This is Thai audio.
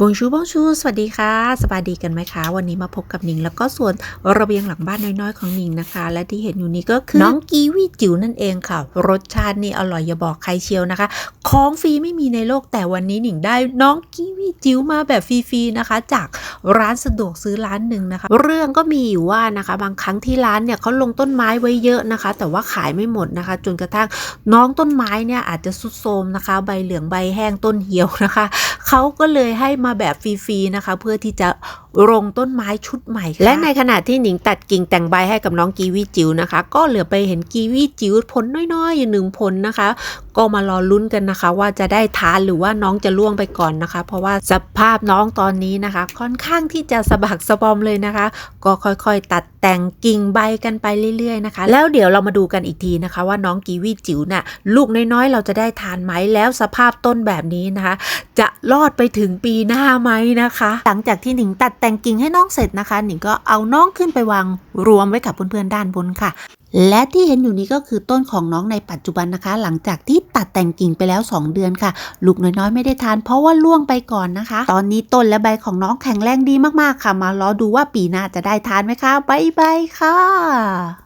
บงชูบงชู สวัสดีค่ะ สบายดีกันไหมคะ วันนี้มาพบกับหนิง แล้วก็ส่วนระเบียงหลังบ้านน้อยๆของหนิงนะคะ และที่เห็นอยู่นี้ก็คือน้องกีวีจิ๋วนั่นเองค่ะ รสชาตินี่อร่อยอย่าบอกใครเชียวนะคะ ของฟรีไม่มีในโลกแต่วันนี้หนิงได้น้องกีวีจิ๋วมาแบบฟรีๆนะคะ จาก ร้านสะดวกซื้อร้านหนึ่งนะคะ เรื่องก็มีอยู่ว่านะคะ บางครั้งที่ร้านเนี่ยเขาลงต้นไม้ไว้เยอะนะคะ แต่ว่าขายไม่หมดนะคะ จนกระทั่งน้องต้นไม้เนี่ยอาจจะสุดโทมนะคะ ใบเหลืองใบแห้งต้นเหี่ยวนะคะเขาก็เลยให้มาแบบฟรีๆนะคะ เพื่อที่จะลงต้นไม้ชุดใหม่ และในขณะที่หนิงตัดกิ่งแต่งใบให้กับน้องกีวีจิ๋วนะคะ ก็เหลือไปเห็นกีวีจิ๋วผลน้อยๆอยู่หนึ่งผลนะคะ ก็มารอลุ้นกันนะคะ ว่าจะได้ทานหรือว่าน้องจะล่วงไปก่อนนะคะ เพราะว่าสภาพน้องตอนนี้นะคะ ค่อนข้างที่จะสะบักสะบอมเลยนะคะ ก็ค่อยๆ ตัดแต่งกิ่งใบกันไปเรื่อยๆนะคะ แล้วเดี๋ยวเรามาดูกันอีกทีนะคะ ว่าน้องกีวีจิ๋วน่ะลูกน้อยๆ เราจะได้ทานไหมแล้วสภาพต้นแบบนี้นะคะ จะรอดไปถึงปีหน้าไหมนะคะ หลังจากที่หนิงตัดแต่งกิ่งให้น้องเสร็จนะคะ หนิงก็เอาน้องขึ้นไปวางรวมไว้กับเพื่อนๆด้านบนค่ะและที่เห็นอยู่นี้ก็คือต้นของน้องในปัจจุบันนะคะ หลังจากที่ ตัดแต่งกิ่งไปแล้ว 2 เดือนค่ะ ลูกน้อยๆ ไม่ได้ทาน เพราะว่าล่วงไปก่อนนะคะ ตอนนี้ต้นและใบของน้องแข็งแรงดีมากๆค่ะ มารอดูว่าปีหน้าจะได้ทานไหมคะบ๊ายบายค่ะ